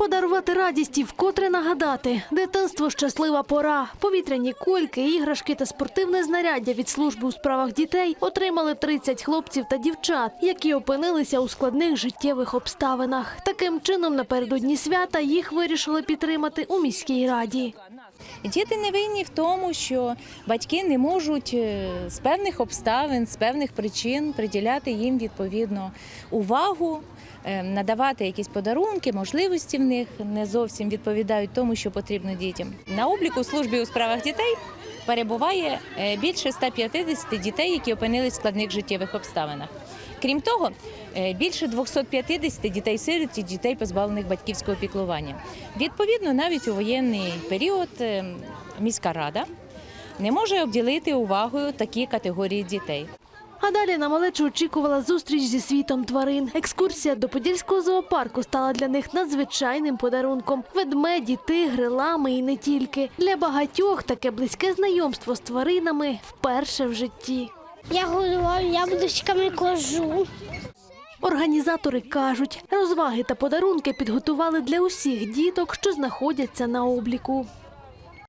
Подарувати радість і вкотре нагадати. Дитинство щаслива пора. Повітряні кульки, іграшки та спортивне знаряддя від служби у справах дітей отримали 30 хлопців та дівчат, які опинилися у складних життєвих обставинах. Таким чином, напередодні свята їх вирішили підтримати у міській раді. Діти не винні в тому, що батьки не можуть е, з певних обставин, з певних причин приділяти їм відповідно увагу, е, надавати якісь подарунки, можливості в них не зовсім відповідають тому, що потрібно дітям. На обліку служби у справах дітей перебуває е, більше 150 дітей, які опинились в складних життєвих обставинах. Крім того, е, більше 250 дітей сиріт і дітей, позбавлених батьківського піклування. Відповідно, навіть у воєнний період е, міська рада не може обділити увагою такі категорії дітей. А далі на малечу очікувала зустріч зі світом тварин. Екскурсія до Подільського зоопарку стала для них надзвичайним подарунком. Ведмеді, тигри, лами і не тільки. Для багатьох таке близьке знайомство з тваринами вперше в житті. Я годував яблучками кожу. Організатори кажуть, розваги та подарунки підготували для усіх діток, що знаходяться на обліку.